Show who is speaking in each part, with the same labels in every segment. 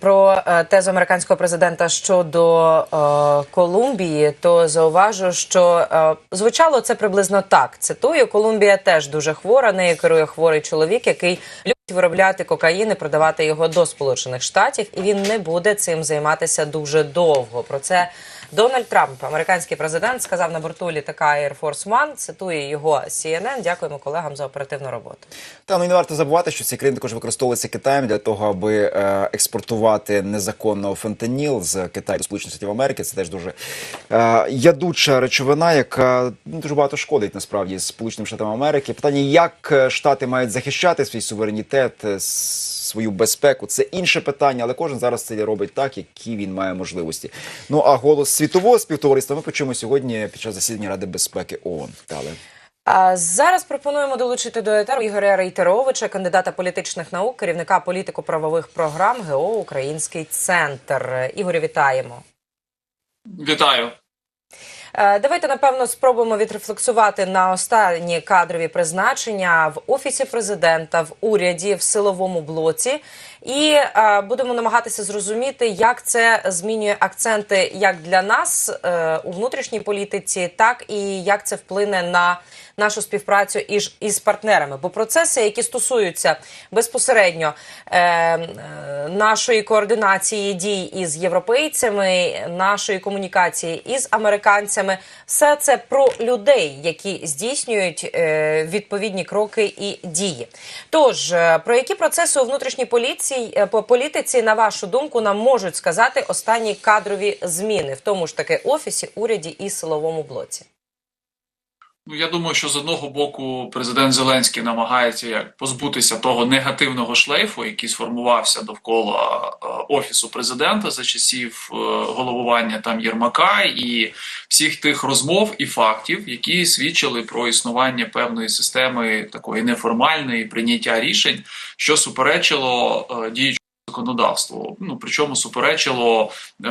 Speaker 1: Про е, тезу американського президента щодо е, Колумбії, то зауважу, що е, звучало це приблизно так. Цитую: Колумбія теж дуже хвора. Нею керує хворий чоловік, який любить виробляти кокаїн і продавати його до Сполучених Штатів, і він не буде цим займатися дуже довго. Про це Дональд Трамп, американський президент, сказав на борту літака Air Force One. Цитує його CNN. Дякуємо колегам за оперативну роботу.
Speaker 2: Та ну і не варто забувати, що ці країни також використовуються Китаєм для того, аби е, експортувати незаконно фентаніл з Китаю до Сполучених Штатів Америки. Це теж дуже е, ядуча речовина, яка ну, дуже багато шкодить насправді Сполученим Штатам Америки. Питання, як е, штати мають захищати свій суверенітет, свою безпеку, це інше питання, але кожен зараз це робить так, які він має можливості. Ну а голос світового співтовариства ми почуємо сьогодні під час засідання Ради безпеки ООН. Далі.
Speaker 1: А зараз пропонуємо долучити до етеру Ігоря Рейтеровича, кандидата політичних наук, керівника політико-правових програм ГО Український центр. Ігорю, вітаємо.
Speaker 3: Вітаю.
Speaker 1: Е, Давайте напевно спробуємо відрефлексувати на останні кадрові призначення в офісі президента, в уряді, в силовому блоці, і е, будемо намагатися зрозуміти, як це змінює акценти як для нас е, у внутрішній політиці, так і як це вплине на нашу співпрацю із, із партнерами. Бо процеси, які стосуються безпосередньо е, е, нашої координації дій із європейцями, нашої комунікації із американцями, все це про людей, які здійснюють е, відповідні кроки і дії. Тож е, про які процеси у внутрішній поліції е, по політиці, на вашу думку, нам можуть сказати останні кадрові зміни в тому ж таки офісі, уряді і силовому блоці.
Speaker 3: Ну я думаю, що з одного боку президент Зеленський намагається як позбутися того негативного шлейфу, який сформувався довкола е, офісу президента за часів е, головування там Єрмака, і всіх тих розмов і фактів, які свідчили про існування певної системи такої неформальної прийняття рішень, що суперечило е, діючому законодавству. Ну причому суперечило е,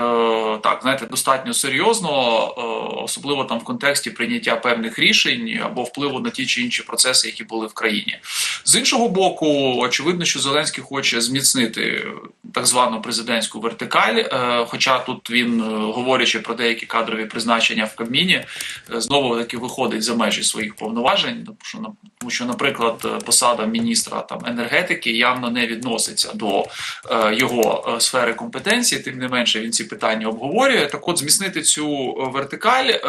Speaker 3: так, знаєте, достатньо серйозно, е, особливо там в контексті прийняття певних рішень або впливу на ті чи інші процеси, які були в країні. З іншого боку, очевидно, що Зеленський хоче зміцнити так звану президентську вертикаль. Е, хоча тут він, е, говорячи про деякі кадрові призначення в Кабміні, е, знову таки виходить за межі своїх повноважень, тому що на- тому що, наприклад, посада міністра там енергетики явно не відноситься до е, його е, сфери компетенції. Тим не менше, він ці питання обговорює. Так, от зміцнити цю е, вертикаль, е,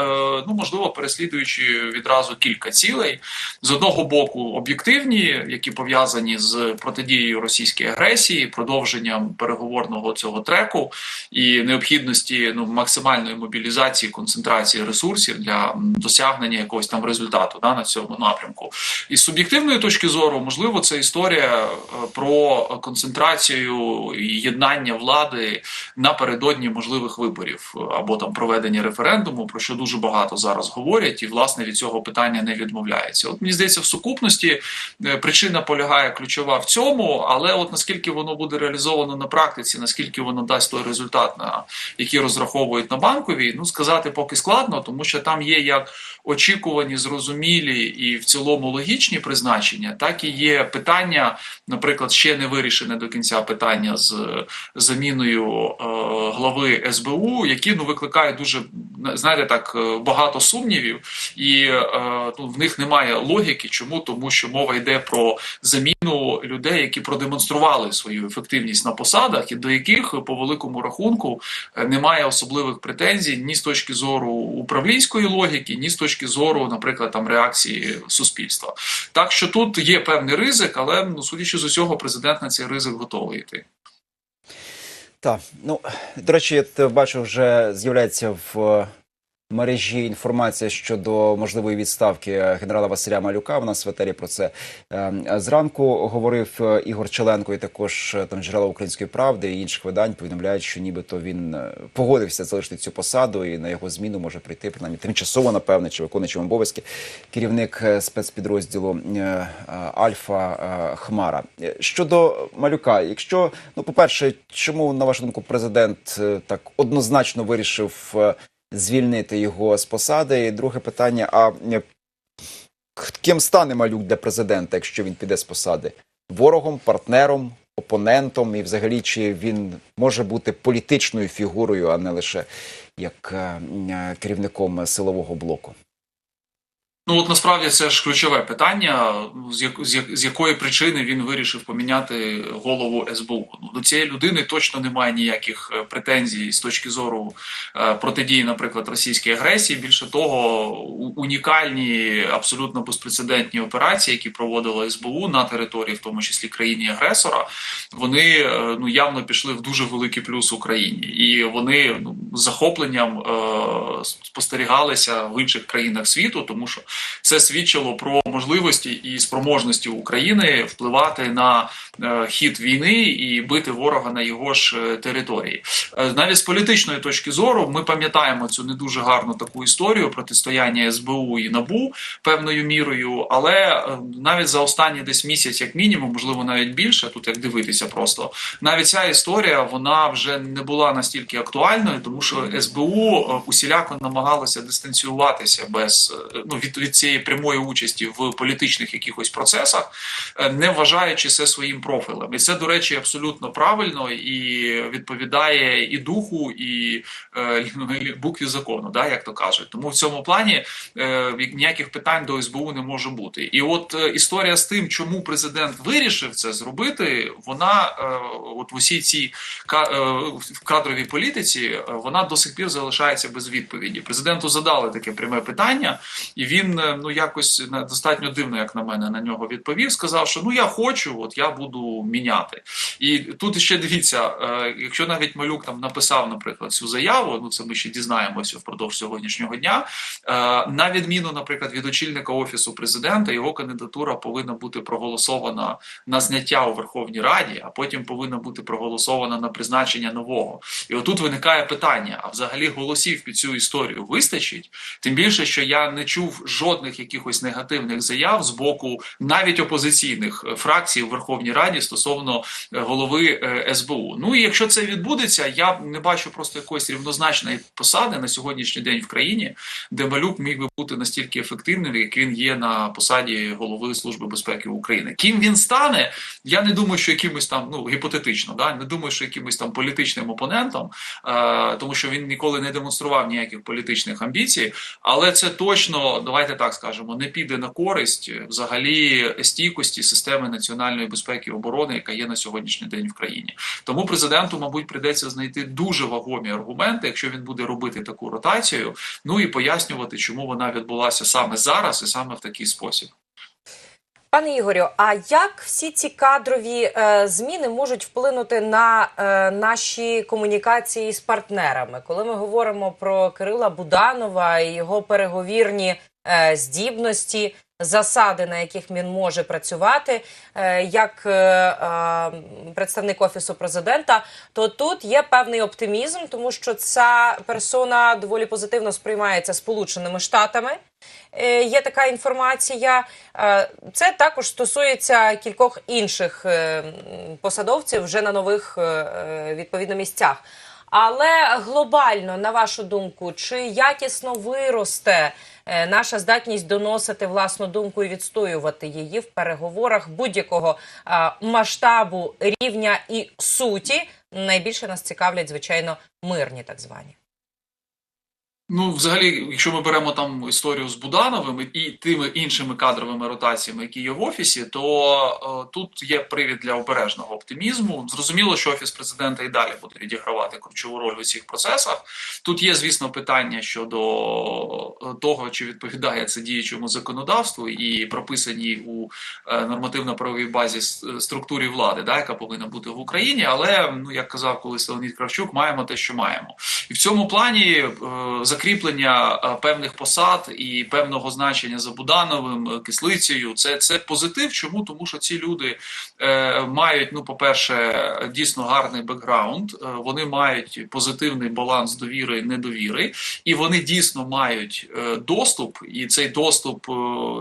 Speaker 3: ну можливо, переслідуючи відразу кілька цілей з одного боку об'єктивні, які пов'язані з протидією російській агресії, продовженням переговорного цього треку і необхідності ну максимальної мобілізації, концентрації ресурсів для досягнення якогось там результату да, на цьому напрямку. І з суб'єктивної точки зору, можливо, це історія про концентрацію єднання влади напередодні можливих виборів е, або там проведення референдуму, про що дуже багато зараз говорять, і власне від цього питання не відмовляється. От мені здається, в сукупності е, причина полягає ключова в цьому, але от наскільки воно буде реалізовано на практиці, наскільки воно дасть той результат, на який розраховують на банковій, ну сказати поки складно, тому що там є як очікувані, зрозумілі і в цілому логічні призначення, так і є питання, наприклад, ще не вирішене до кінця питання з заміною е, глави СБУ, які ну викликають дуже знаєте так е, багато сумнівів, і е, ну, в них немає логіки. Чому тому, що мова йде про заміну людей, які продемонстрували свою ефективність на посадах, і до яких по великому рахунку немає особливих претензій ні з точки зору управлінської логіки, ні з точки зору, наприклад, там реакції суспільства. Так що тут є певний ризик, але ну судячи з усього, президент на цей ризик готовий йти.
Speaker 2: Так, ну до речі, я бачу, вже з'являється в мережі інформація щодо можливої відставки генерала Василя Малюка. У нас в етері про це е, зранку говорив е, Ігор Челенко, і також е, там джерела української правди і інших видань повідомляють, що нібито він е, погодився залишити цю посаду, і на його зміну може прийти принаймні тимчасово, напевне, чи виконуючим обов'язки керівник спецпідрозділу Альфа Хмара. Щодо малюка, якщо ну, по-перше, чому на вашу думку президент так однозначно вирішив звільнити його з посади? І друге питання: а е, ким стане малюк для президента, якщо він піде з посади? Ворогом, партнером, опонентом, і взагалі чи він може бути політичною фігурою, а не лише як е, е, керівником силового блоку?
Speaker 3: Ну от насправді це ж ключове питання, з, як, з, як, з якої причини він вирішив поміняти голову СБУ. Ну, до цієї людини точно немає ніяких е, претензій з точки зору е, протидії, наприклад, російській агресії. Більше того, у- унікальні, абсолютно безпрецедентні операції, які проводила СБУ на території, в тому числі країні агресора, вони е, ну явно пішли в дуже великий плюс Україні, і вони ну, з захопленням е, спостерігалися в інших країнах світу, тому що це свідчило про можливості і спроможності України впливати на е, хід війни і бити ворога на його ж е, території. Е, навіть з політичної точки зору ми пам'ятаємо цю не дуже гарну таку історію протистояння СБУ і НАБУ певною мірою, але навіть за останні десь місяць, як мінімум, можливо, навіть більше, тут як дивитися просто навіть ця історія вона вже не була настільки актуальною, тому що СБУ усіляко намагалося дистанціюватися без ну від, від цієї прямої участі в політичних якихось процесах, е, не вважаючи це своїм профілем. І це, до речі, абсолютно правильно і відповідає і духу, і е, ну, букві закону, да, як то кажуть. Тому в цьому плані е, ніяких питань до СБУ не може бути. І от історія з тим, чому президент вирішив це зробити, вона от в усій цій кадровій політиці вона до сих пір залишається без відповіді. Президенту задали таке пряме питання, і він е, ну якось на- достатньо дивно, як на мене, на нього відповів. Сказав, що ну я хочу, от я буду міняти. І тут ще дивіться, е, якщо навіть малюк там написав, наприклад, цю заяву, ну це ми ще дізнаємося впродовж сьогоднішнього дня. Е, на відміну, наприклад, від очільника офісу президента, його кандидатура повинна бути проголосована на зняття у Верховній Раді, а потім повинна бути проголосована на призначення нового. І отут виникає питання: а взагалі голосів під цю історію вистачить? Тим більше, що я не чув жодних якихось негативних заяв з боку навіть опозиційних е, фракцій у Верховній Раді стосовно е, голови е, СБУ. Ну і якщо це відбудеться, я не бачу просто якоїсь рівнозначної посади на сьогоднішній день в країні, де Малюк міг би бути настільки ефективним, як він є на посаді голови Служби безпеки України. Ким він стане, я не думаю, що якимось там ну гіпотетично, да не думаю, що якимось там політичним опонентом, е, тому що він ніколи не демонстрував ніяких політичних амбіцій. Але це точно, давайте так скажемо, не піде на користь взагалі стійкості системи національної безпеки і оборони, яка є на сьогоднішній день в країні. Тому президенту, мабуть, прийдеться знайти дуже вагомі аргументи, якщо він буде робити таку ротацію, ну і пояснювати, чому вона відбулася саме зараз і саме в такий спосіб.
Speaker 1: Пане Ігорю, а як всі ці кадрові е, зміни можуть вплинути на е, наші комунікації з партнерами? Коли ми говоримо про Кирила Буданова і його переговірні е, здібності, засади, на яких він може працювати, е, як е, е, представник офісу президента, то тут є певний оптимізм, тому що ця персона доволі позитивно сприймається Сполученими Штатами. Є така інформація. Це також стосується кількох інших посадовців вже на нових відповідно місцях. Але глобально, на вашу думку, чи якісно виросте наша здатність доносити власну думку і відстоювати її в переговорах будь-якого е, масштабу, рівня і суті? Найбільше нас цікавлять, звичайно, мирні так звані.
Speaker 3: Ну, взагалі, якщо ми беремо там історію з Будановим і тими іншими кадровими ротаціями, які є в офісі, то е, тут є привід для обережного оптимізму. Зрозуміло, що офіс президента і далі буде відігравати ключову роль у цих процесах. Тут є, звісно, питання щодо е, того, чи відповідає це діючому законодавству і прописаній у е, нормативно-правовій базі структурі влади, да, яка повинна бути в Україні. Але ну як казав колись Леонід Кравчук, маємо те, що маємо. І в цьому плані е, закріплення е, певних посад і певного значення за Будановим, е, кислицею це, це позитив. Чому? Тому що ці люди е, мають, ну, по-перше, дійсно гарний бекграунд, е, вони мають позитивний баланс довіри недовіри, і вони дійсно мають доступ, і цей доступ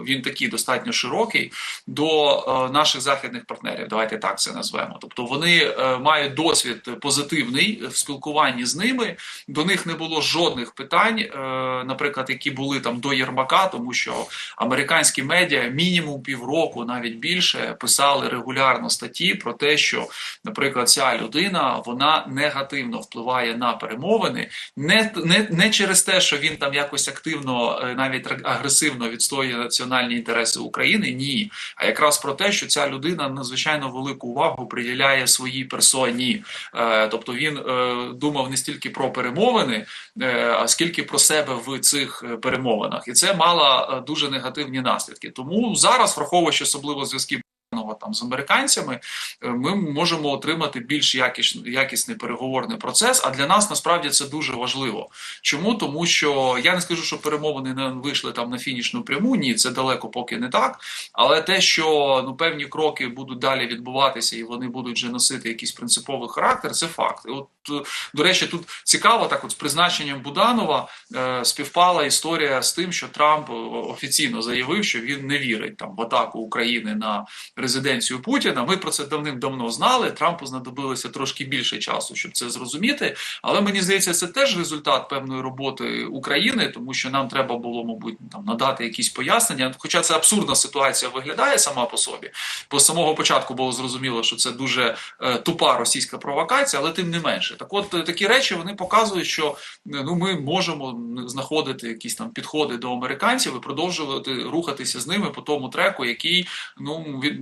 Speaker 3: він такий достатньо широкий до наших західних партнерів. Давайте так це назвемо. Тобто вони мають досвід позитивний в спілкуванні з ними. До них не було жодних питань. Питань, е, наприклад, які були там до Єрмака, тому що американські медіа мінімум півроку, навіть більше, писали регулярно статті про те, що, наприклад, ця людина вона негативно впливає на перемовини, не, не, не через те, що він там якось активно, е, навіть агресивно відстоює національні інтереси України. Ні, а якраз про те, що ця людина надзвичайно велику увагу приділяє своїй персоні. Е, тобто він думав не стільки про перемовини, а скільки про себе в цих е, перемовинах, і це мало е, дуже негативні наслідки. Тому зараз, враховуючи особливо зв'язки. Богданова Там з американцями е, ми можемо отримати більш якісний, якісний переговорний процес. А для нас насправді це дуже важливо. Чому? Тому що я не скажу, що перемовини не вийшли там на фінішну пряму. Ні, це далеко поки не так. Але те, що ну певні кроки будуть далі відбуватися, і вони будуть вже носити якийсь принциповий характер, це факт. І От е, до речі, тут цікаво, так от з призначенням Буданова е, співпала історія з тим, що Трамп е, офіційно заявив, що він не вірить там в атаку України на резиденцію Путіна. Ми про це давним-давно знали. Трампу знадобилося трошки більше часу, щоб це зрозуміти. Але мені здається, це теж результат певної роботи України, тому що нам треба було, мабуть, там надати якісь пояснення. Хоча це абсурдна ситуація виглядає сама по собі, бо з самого початку було зрозуміло, що це дуже е, тупа російська провокація, але тим не менше, так от е, такі речі вони показують, що е, ну ми можемо знаходити якісь там підходи до американців і продовжувати рухатися з ними по тому треку, який ну від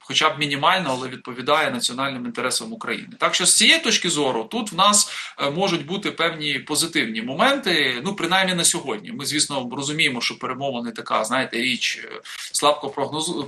Speaker 3: хоча б мінімально, але відповідає національним інтересам України. Так що з цієї точки зору тут в нас е, можуть бути певні позитивні моменти. Ну принаймні на сьогодні. Ми звісно розуміємо, що перемовини така, знаєте, річ е, слабко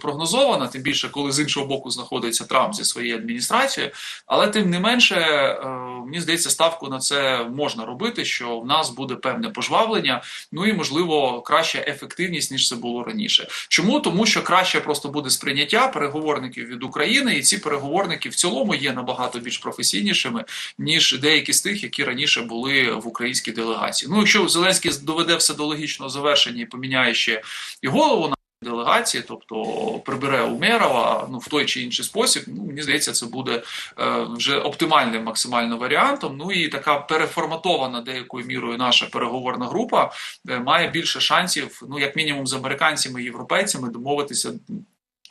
Speaker 3: прогнозована, тим більше коли з іншого боку знаходиться Трамп зі своєю адміністрацією. Але тим не менше, е, мені здається, ставку на це можна робити, що в нас буде певне пожвавлення, ну і можливо краща ефективність ніж це було раніше. Чому? Тому що краще просто буде сприйняття переговорників від України, і ці переговорники в цілому є набагато більш професійнішими ніж деякі з тих, які раніше були в українській делегації. Ну, якщо Зеленський доведе все до логічного завершення і поміняє ще і голову на делегації, тобто прибере Умерова ну в той чи інший спосіб. Ну мені здається, це буде е, вже оптимальним максимально варіантом. Ну і така переформатована деякою мірою наша переговорна група е, має більше шансів, ну як мінімум, з американцями і європейцями домовитися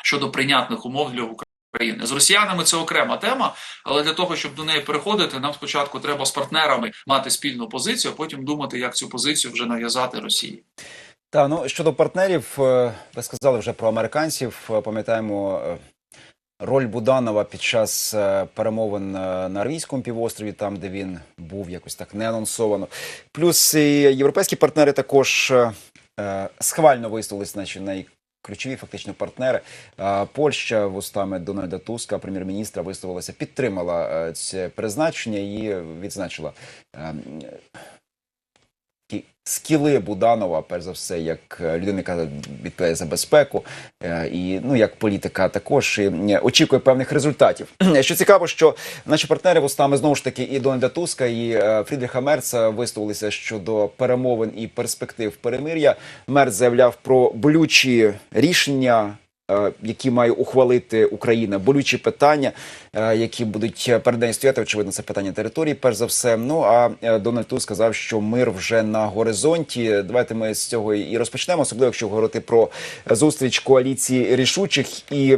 Speaker 3: щодо прийнятних умов для України. З росіянами це окрема тема, але для того, щоб до неї переходити, нам спочатку треба з партнерами мати спільну позицію, а потім думати, як цю позицію вже нав'язати Росії.
Speaker 2: Та ну щодо партнерів, е, ви сказали вже про американців. Е, Пам'ятаємо е, роль Буданова під час перемовин на Арвійському півострові, там де він був якось так не анонсовано. Плюс і європейські партнери також схвально висловились, значить, найключові фактично партнери. Польща вустами Дональда Туска, прем'єр-міністра, висловилася, підтримала е, це призначення і відзначила. Ті скіли Буданова, перш за все, як е, людина, яка відповідає за безпеку, е, і ну як політика також і очікує певних результатів. Що цікаво, що наші партнери вустами знову ж таки і Дональда Туска, і е, Фрідріха Мерца висловилися щодо перемовин і перспектив перемир'я. Мерц заявляв про болючі рішення. Е, Які має ухвалити Україна, болючі питання, е, які будуть перед нею стояти. Очевидно, це питання території, перш за все. Ну а е, Дональд Туск сказав, що мир вже на горизонті. Давайте ми з цього і розпочнемо, особливо якщо говорити про зустріч коаліції рішучих і.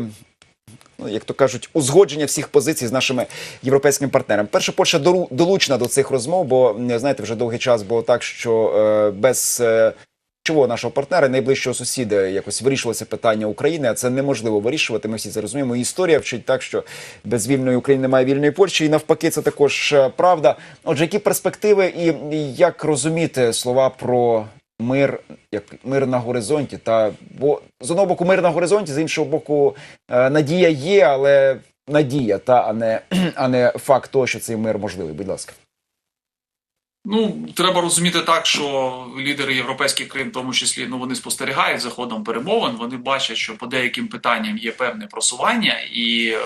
Speaker 2: Ну, як то кажуть, узгодження всіх позицій з нашими європейськими партнерами. Перше, Польща долучена до цих розмов, бо знаєте, вже довгий час було так, що без ключового нашого партнера, найближчого сусіда, якось вирішувалося питання України, а це неможливо вирішувати. Ми всі це розуміємо. Історія вчить так, що без вільної України немає вільної Польщі, і навпаки, це також е, правда. Отже, які перспективи і і як розуміти слова про мир, як мир на горизонті? Та бо з одного боку мир на горизонті, з іншого боку, е, надія є, але надія, та а не а не факт того, що цей мир можливий. Будь ласка.
Speaker 3: Ну, треба розуміти так, що лідери європейських країн, в тому числі, ну вони спостерігають за ходом перемовин. Вони бачать, що по деяким питанням є певне просування, і е,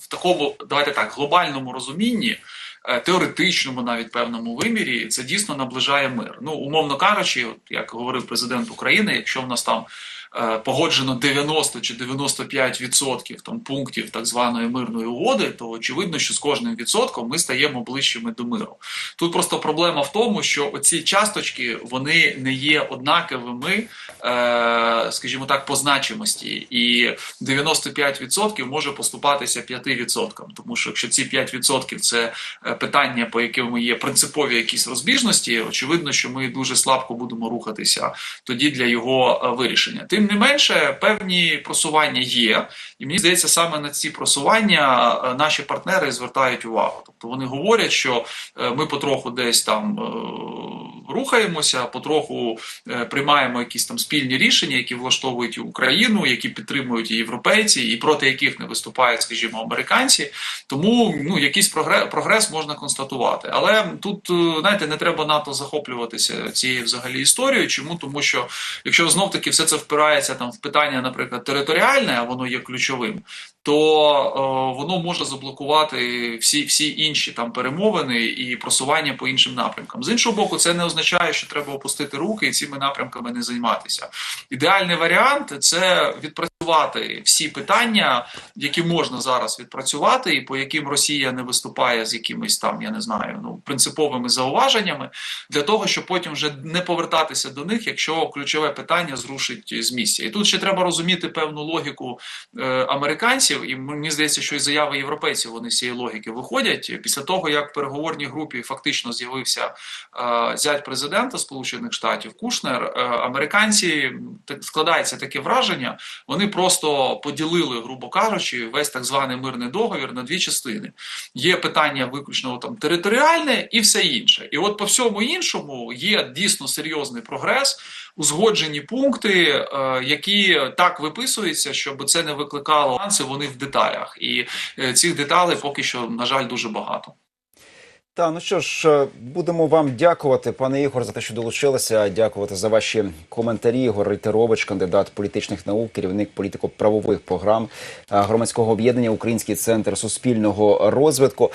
Speaker 3: в такому давайте так глобальному розумінні, е, теоретичному, навіть певному вимірі, це дійсно наближає мир. Ну, умовно кажучи, от, як говорив президент України, якщо в нас там погоджено 90 чи 95% там пунктів так званої мирної угоди, то очевидно, що з кожним відсотком ми стаємо ближчими до миру. Тут просто проблема в тому, що оці часточки вони не є однаковими, е, скажімо так, по значимості, і 95% може поступатися 5%. Тому що якщо ці 5% це е, питання, по якому є принципові якісь розбіжності, очевидно, що ми дуже слабко будемо рухатися тоді для його е, вирішення. Тим не менше, певні просування є, і мені здається, саме на ці просування е, наші партнери звертають увагу. Тобто вони говорять, що ми потроху десь там рухаємося, потроху е, приймаємо якісь там спільні рішення, які влаштовують Україну, які підтримують і європейці, і проти яких не виступають, скажімо, американці. Тому ну якийсь прогрес, прогрес можна констатувати. Але тут е, знаєте, не треба НАТО захоплюватися цією взагалі історією. Чому тому, що якщо знов таки все це впирається там в питання, наприклад, територіальне, а воно є ключовим, то е, воно може заблокувати всі, всі інші там перемовини і просування по іншим напрямкам. З іншого боку, це не означає, що треба опустити руки і цими напрямками не займатися. Ідеальний варіант це відпрацювати всі питання, які можна зараз відпрацювати, і по яким Росія не виступає з якимись там, я не знаю, ну принциповими зауваженнями, для того, щоб потім вже не повертатися до них, якщо ключове питання зрушить з місця. І тут ще треба розуміти певну логіку е, американців, і мені здається, що і заяви європейців вони з цієї логіки виходять після того, як в переговорній групі фактично з'явився е, зять президента Сполучених Штатів Кушнер. Е, американці так складається таке враження. Вони просто поділили, грубо кажучи, весь так званий мирний договір на дві частини. Є питання виключно там територіальне і все інше. І от по всьому іншому є дійсно серйозний прогрес, узгоджені пункти, е, які так виписуються, щоб це не викликало нюанси, вони в деталях. І е, цих деталей поки що, на жаль, дуже багато.
Speaker 2: Та ну що ж, е, будемо вам дякувати, пане Ігор, за те, що долучилися. Дякувати за ваші коментарі. Ігор Рейтерович, кандидат політичних наук, керівник політико-правових програм е, громадського об'єднання Український центр суспільного розвитку.